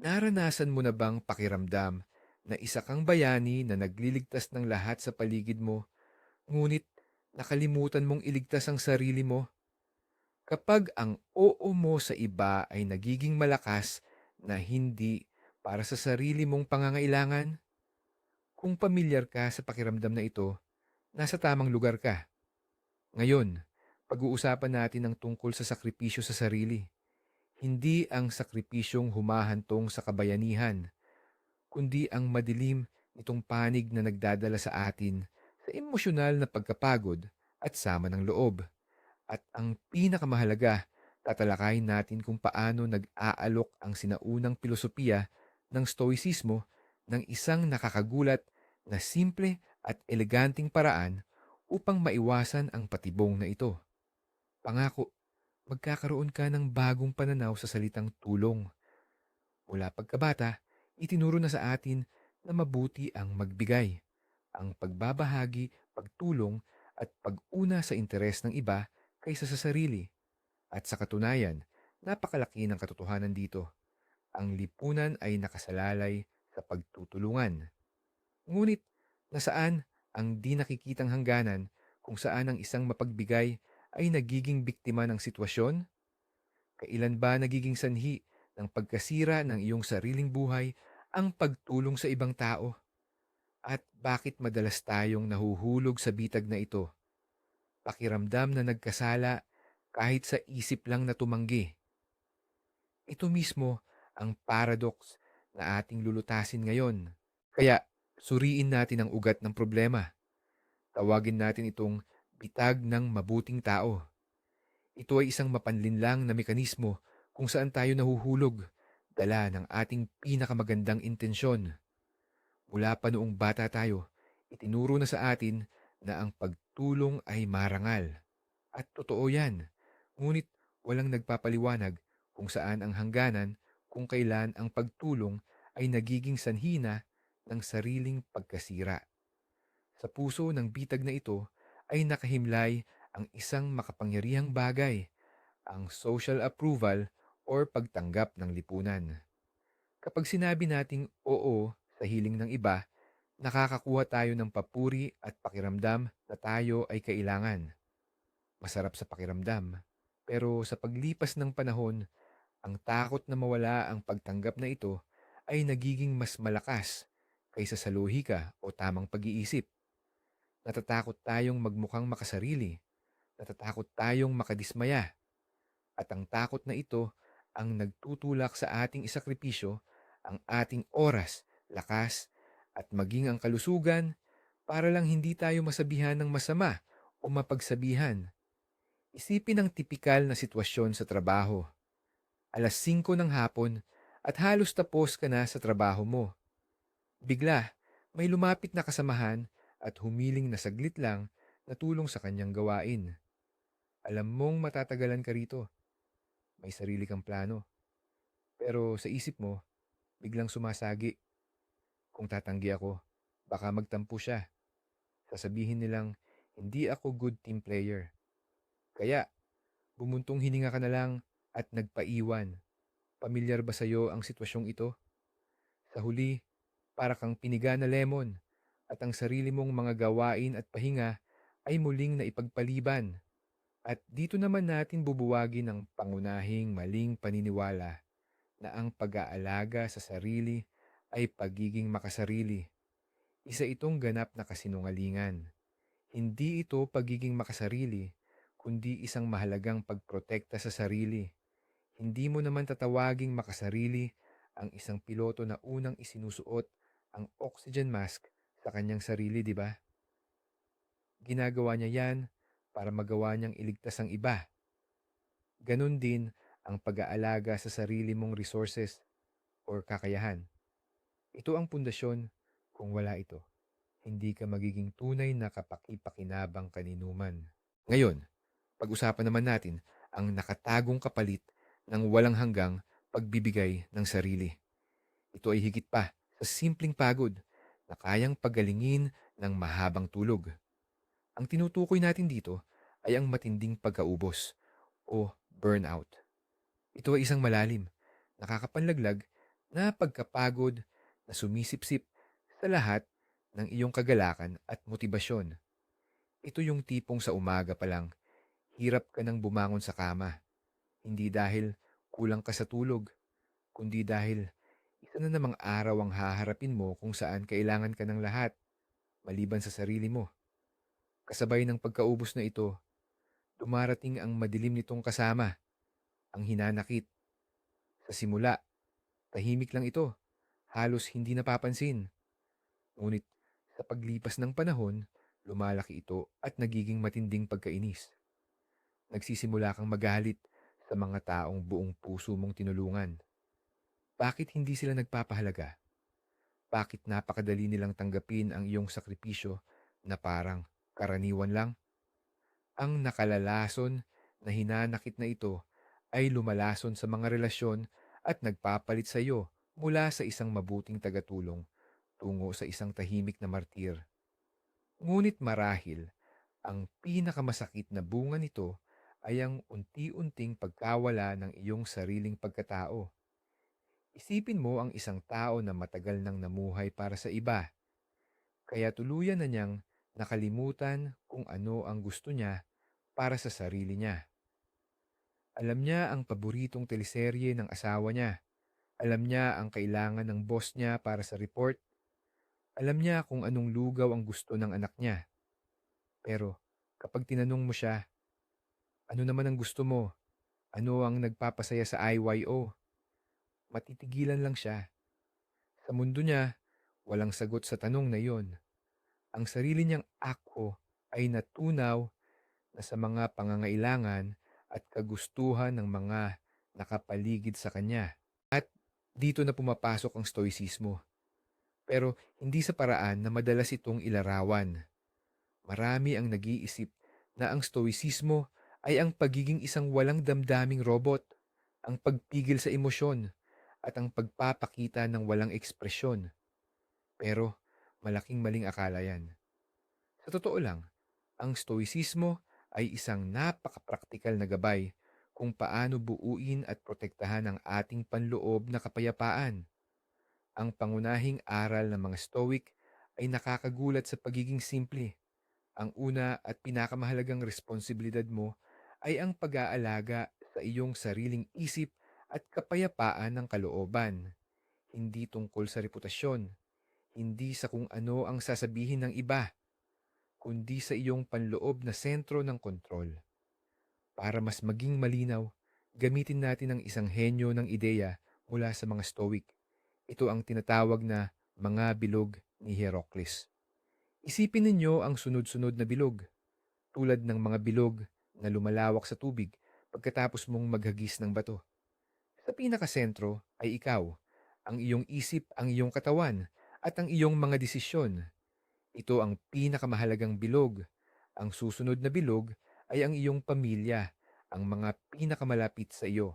Naranasan mo na bang pakiramdam na isa kang bayani na nagliligtas ng lahat sa paligid mo, ngunit nakalimutan mong iligtas ang sarili mo? Kapag ang oo mo sa iba ay nagiging malakas na hindi para sa sarili mong pangangailangan, kung pamilyar ka sa pakiramdam na ito, nasa tamang lugar ka. Ngayon, pag-uusapan natin ang tungkol sa sakripisyo sa sarili. Hindi ang sakripisyong humahantong sa kabayanihan, kundi ang madilim nitong panig na nagdadala sa atin sa emosyonal na pagkapagod at sama ng loob. At ang pinakamahalaga, tatalakayin natin kung paano nag-aalok ang sinaunang pilosopiya ng stoicismo ng isang nakakagulat na simple at eleganting paraan upang maiwasan ang patibong na ito. Pangako, magkakaroon ka ng bagong pananaw sa salitang tulong. Mula pagkabata, itinuro na sa atin na mabuti ang magbigay, ang pagbabahagi, pagtulong at pag-una sa interes ng iba kaysa sa sarili. At sa katunayan, napakalaki ng katotohanan dito. Ang lipunan ay nakasalalay sa pagtutulungan. Ngunit nasaan ang di nakikitang hangganan kung saan ang isang mapagbigay ay nagiging biktima ng sitwasyon? Kailan ba nagiging sanhi ng pagkasira ng iyong sariling buhay ang pagtulong sa ibang tao? At bakit madalas tayong nahuhulog sa bitag na ito? Pakiramdam na nagkasala kahit sa isip lang na tumanggi. Ito mismo ang paradox na ating lulutasin ngayon. Kaya suriin natin ang ugat ng problema. Tawagin natin itong bitag ng mabuting tao. Ito ay isang mapanlinlang na mekanismo kung saan tayo nahuhulog, dala ng ating pinakamagandang intensyon. Mula pa noong bata tayo, itinuro na sa atin na ang pagtulong ay marangal. At totoo yan, ngunit walang nagpapaliwanag kung saan ang hangganan kung kailan ang pagtulong ay nagiging sanhina ng sariling pagkasira. Sa puso ng bitag na ito ay nakahimlay ang isang makapangyarihang bagay, ang social approval or pagtanggap ng lipunan. Kapag sinabi nating oo sa hiling ng iba, nakakakuha tayo ng papuri at pakiramdam na tayo ay kailangan. Masarap sa pakiramdam, pero sa paglipas ng panahon, ang takot na mawala ang pagtanggap na ito ay nagiging mas malakas kaysa sa lohika o tamang pag-iisip. Natatakot tayong magmukhang makasarili. Natatakot tayong makadismaya. At ang takot na ito ang nagtutulak sa ating isakripisyo ang ating oras, lakas, at maging ang kalusugan para lang hindi tayo masabihan ng masama o mapagsabihan. Isipin ang tipikal na sitwasyon sa trabaho. Alas 5 ng hapon at halos tapos ka na sa trabaho mo. Bigla, may lumapit na kasamahan at humiling na saglit lang na tulong sa kanyang gawain. Alam mong matatagalan ka rito. May sarili kang plano. Pero sa isip mo, biglang sumasagi. Kung tatanggi ako, baka magtampo siya. Sasabihin nilang, hindi ako good team player. Kaya, bumuntong hininga ka na lang at nagpaiwan. Pamilyar ba sa'yo ang sitwasyong ito? Sa huli, para kang piniga na lemon at ang sarili mong mga gawain at pahinga ay muling na ipagpaliban. At dito naman natin bubuwagin ang pangunahing maling paniniwala na ang pag-aalaga sa sarili ay pagiging makasarili. Isa itong ganap na kasinungalingan. Hindi ito pagiging makasarili, kundi isang mahalagang pagprotekta sa sarili. Hindi mo naman tatawaging makasarili ang isang piloto na unang isinusuot ang oxygen mask sa kanyang sarili, di ba? Ginagawa niya yan para magawa niyang iligtas ang iba. Ganon din ang pag-aalaga sa sarili mong resources or kakayahan. Ito ang pundasyon kung wala ito. Hindi ka magiging tunay na kapakipakinabang kaninuman. Ngayon, pag-usapan naman natin ang nakatagong kapalit ng walang hanggang pagbibigay ng sarili. Ito ay higit pa sa simpleng pagod na kayang pagalingin ng mahabang tulog. Ang tinutukoy natin dito ay ang matinding pagkaubos o burnout. Ito ay isang malalim, nakakapanlaglag na pagkapagod na sumisipsip sa lahat ng iyong kagalakan at motibasyon. Ito yung tipong sa umaga pa lang, hirap ka nang bumangon sa kama. Hindi dahil kulang ka sa tulog, kundi dahil isa na namang araw ang haharapin mo kung saan kailangan ka ng lahat, maliban sa sarili mo. Kasabay ng pagkaubos na ito, dumarating ang madilim nitong kasama, ang hinanakit. Sa simula, tahimik lang ito, halos hindi napapansin. Ngunit sa paglipas ng panahon, lumalaki ito at nagiging matinding pagkainis. Nagsisimula kang magalit sa mga taong buong puso mong tinulungan. Bakit hindi sila nagpapahalaga? Bakit napakadali nilang tanggapin ang iyong sakripisyo na parang karaniwan lang? Ang nakalalason na hinanakit na ito ay lumalason sa mga relasyon at nagpapalit sa iyo mula sa isang mabuting tagatulong tungo sa isang tahimik na martir. Ngunit marahil, ang pinakamasakit na bunga nito ay ang unti-unting pagkawala ng iyong sariling pagkatao. Isipin mo ang isang tao na matagal nang namuhay para sa iba, kaya tuluyan na niyang nakalimutan kung ano ang gusto niya para sa sarili niya. Alam niya ang paboritong teleserye ng asawa niya. Alam niya ang kailangan ng boss niya para sa report. Alam niya kung anong lugaw ang gusto ng anak niya. Pero kapag tinanong mo siya, ano naman ang gusto mo? Ano ang nagpapasaya sa IYO? Matitigilan lang siya. Sa mundo niya, walang sagot sa tanong na iyon. Ang sarili niyang ako ay natunaw na sa mga pangangailangan at kagustuhan ng mga nakapaligid sa kanya. At dito na pumapasok ang stoicismo. Pero hindi sa paraan na madalas itong ilarawan. Marami ang nag-iisip na ang stoicismo ay ang pagiging isang walang damdaming robot, ang pagpigil sa emosyon, at ang pagpapakita ng walang ekspresyon. Pero malaking maling akala yan. Sa totoo lang, ang stoicismo ay isang napakapraktikal na gabay kung paano buuin at protektahan ang ating panloob na kapayapaan. Ang pangunahing aral ng mga Stoic ay nakakagulat sa pagiging simple. Ang una at pinakamahalagang responsibilidad mo ay ang pag-aalaga sa iyong sariling isip at kapayapaan ng kalooban. Hindi tungkol sa reputasyon, hindi sa kung ano ang sasabihin ng iba, kundi sa iyong panloob na sentro ng kontrol. Para mas maging malinaw, gamitin natin ang isang henyo ng ideya mula sa mga Stoic. Ito ang tinatawag na mga bilog ni Heracles. Isipin ninyo ang sunod-sunod na bilog, tulad ng mga bilog na lumalawak sa tubig pagkatapos mong maghagis ng bato. Sa pinakasentro ay ikaw, ang iyong isip, ang iyong katawan, at ang iyong mga desisyon ito ang pinakamahalagang bilog. Ang susunod na bilog ay ang iyong pamilya, ang mga pinakamalapit sa iyo.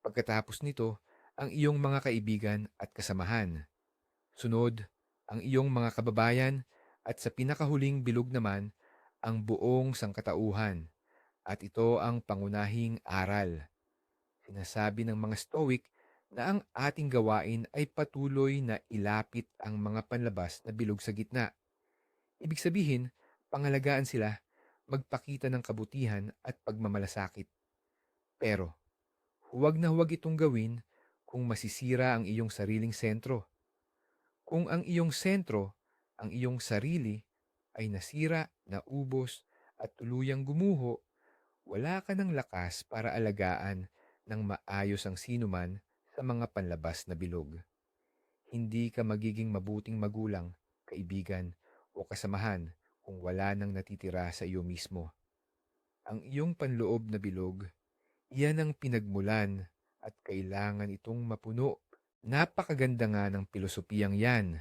Pagkatapos nito, ang iyong mga kaibigan at kasamahan. Sunod, ang iyong mga kababayan at sa pinakahuling bilog naman, ang buong sangkatauhan. At ito ang pangunahing aral. Sinasabi ng mga Stoic na ang ating gawain ay patuloy na ilapit ang mga panlabas na bilog sa gitna. Ibig sabihin, pangalagaan sila, magpakita ng kabutihan at pagmamalasakit. Pero, huwag na huwag itong gawin kung masisira ang iyong sariling sentro. Kung ang iyong sentro, ang iyong sarili, ay nasira, naubos, at tuluyang gumuho, wala ka ng lakas para alagaan ng maayos ang sinuman sa mga panlabas na bilog. Hindi ka magiging mabuting magulang, kaibigan, o kasamahan kung wala nang natitira sa iyo mismo. Ang iyong panloob na bilog, iyan ang pinagmulan at kailangan itong mapuno. Napakaganda nga ng pilosopiyang yan.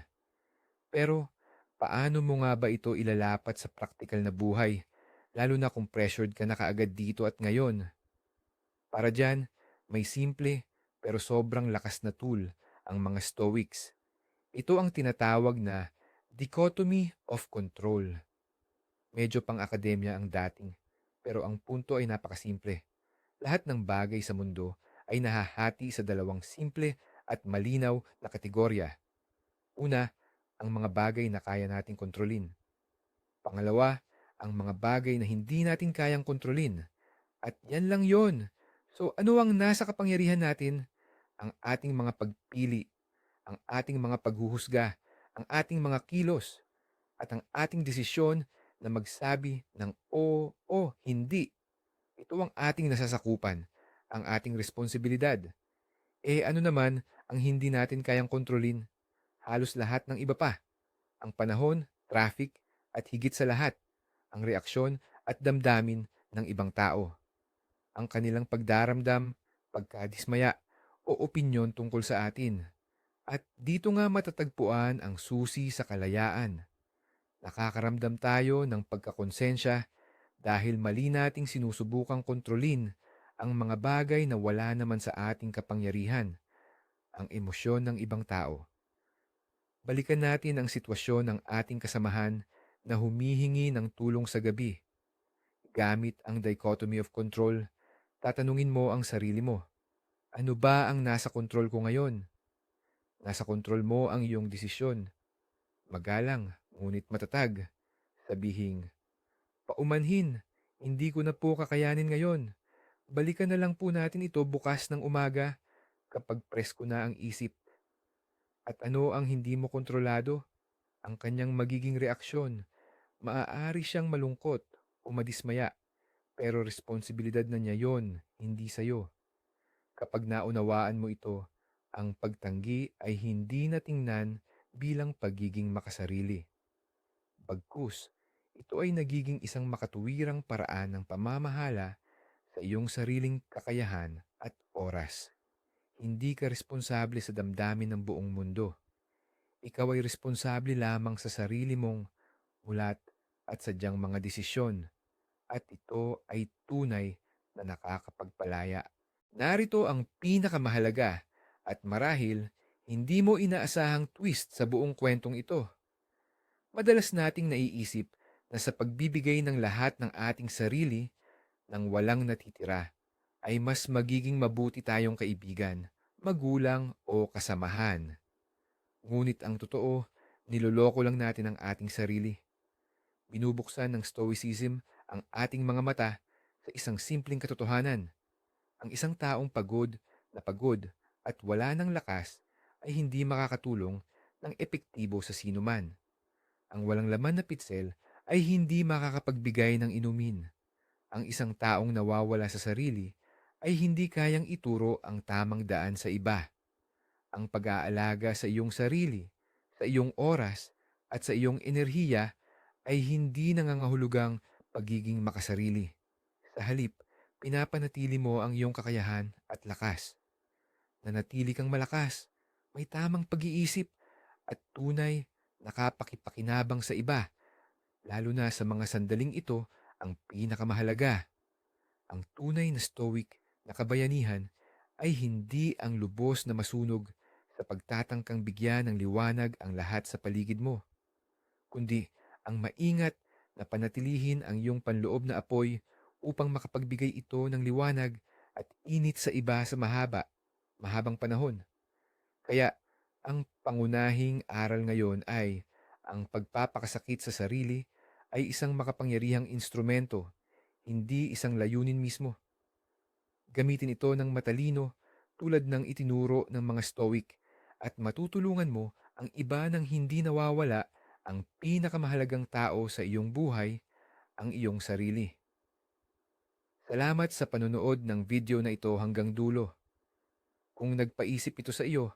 Pero paano mo nga ba ito ilalapat sa praktikal na buhay, lalo na kung pressured ka na kaagad dito at ngayon? Para dyan, may simple pero sobrang lakas na tool ang mga Stoics. Ito ang tinatawag na dichotomy of control. Medyo pang akademya ang dating, pero ang punto ay napakasimple. Lahat ng bagay sa mundo ay nahahati sa dalawang simple at malinaw na kategorya. Una, ang mga bagay na kaya nating kontrolin. Pangalawa, ang mga bagay na hindi natin kayang kontrolin. At yan lang yon. So ano ang nasa kapangyarihan natin? Ang ating mga pagpili, ang ating mga paghuhusga, ang ating mga kilos, at ang ating desisyon na magsabi ng o o hindi. Ito ang ating nasasakupan, ang ating responsibilidad. Eh ano naman ang hindi natin kayang kontrolin? Halos lahat ng iba pa. Ang panahon, traffic, at higit sa lahat, ang reaksyon at damdamin ng ibang tao. Ang kanilang pagdaramdam, pagkadismaya, o opinyon tungkol sa atin. At dito nga matatagpuan ang susi sa kalayaan. Nakakaramdam tayo ng pagkakonsensya dahil mali nating sinusubukang kontrolin ang mga bagay na wala naman sa ating kapangyarihan, ang emosyon ng ibang tao. Balikan natin ang sitwasyon ng ating kasamahan na humihingi ng tulong sa gabi. Gamit ang dichotomy of control, tatanungin mo ang sarili mo. Ano ba ang nasa kontrol ko ngayon? Nasa kontrol mo ang iyong desisyon. Magalang, ngunit matatag. Sabihing, paumanhin, hindi ko na po kakayanin ngayon. Balikan na lang po natin ito bukas ng umaga kapag presko na ang isip. At ano ang hindi mo kontrolado? Ang kanyang magiging reaksyon. Maaari siyang malungkot o madismaya, pero responsibilidad na niya yon, hindi sa'yo. Kapag naunawaan mo ito, ang pagtanggi ay hindi natingnan bilang pagiging makasarili. Bagkus, ito ay nagiging isang makatuwirang paraan ng pamamahala sa iyong sariling kakayahan at oras. Hindi ka responsable sa damdamin ng buong mundo. Ikaw ay responsable lamang sa sarili mong mulat at sadyang mga desisyon at ito ay tunay na nakakapagpalaya. Narito ang pinakamahalaga at marahil hindi mo inaasahang twist sa buong kwentong ito. Madalas nating naiisip na sa pagbibigay ng lahat ng ating sarili nang walang natitira, ay mas magiging mabuti tayong kaibigan, magulang o kasamahan. Ngunit ang totoo, niloloko lang natin ang ating sarili. Binubuksan ng Stoicism ang ating mga mata sa isang simpleng katotohanan. Ang isang taong pagod na pagod at wala ng lakas ay hindi makakatulong ng epektibo sa sinuman. Ang walang laman na pitsel ay hindi makakapagbigay ng inumin. Ang isang taong nawawala sa sarili ay hindi kayang ituro ang tamang daan sa iba. Ang pag-aalaga sa iyong sarili, sa iyong oras, at sa iyong enerhiya ay hindi nangangahulugang pagiging makasarili. Sa halip, pinapanatili mo ang iyong kakayahan at lakas. Nanatili kang malakas, may tamang pag-iisip, at tunay nakapakipakinabang sa iba, lalo na sa mga sandaling ito ang pinakamahalaga. Ang tunay na stoic na kabayanihan ay hindi ang lubos na masunog sa pagtatangkang bigyan ng liwanag ang lahat sa paligid mo, kundi ang maingat na panatilihin ang iyong panloob na apoy upang makapagbigay ito ng liwanag at init sa iba sa mahaba, mahabang panahon. Kaya ang pangunahing aral ngayon ay ang pagpapakasakit sa sarili ay isang makapangyarihang instrumento, hindi isang layunin mismo. Gamitin ito ng matalino tulad ng itinuro ng mga stoic at matutulungan mo ang iba ng hindi nawawala ang pinakamahalagang tao sa iyong buhay, ang iyong sarili. Salamat sa panonood ng video na ito hanggang dulo. Kung nagpaisip ito sa iyo,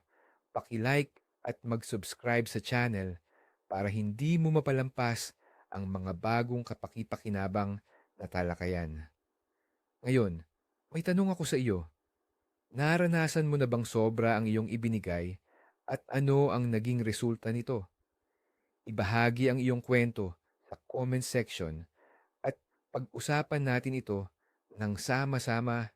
paki-like at mag-subscribe sa channel para hindi mo mapalampas ang mga bagong kapakipakinabang na talakayan. Ngayon, may tanong ako sa iyo. Naranasan mo na bang sobra ang iyong ibinigay at ano ang naging resulta nito? Ibahagi ang iyong kwento sa comment section at pag-usapan natin ito ng sama-sama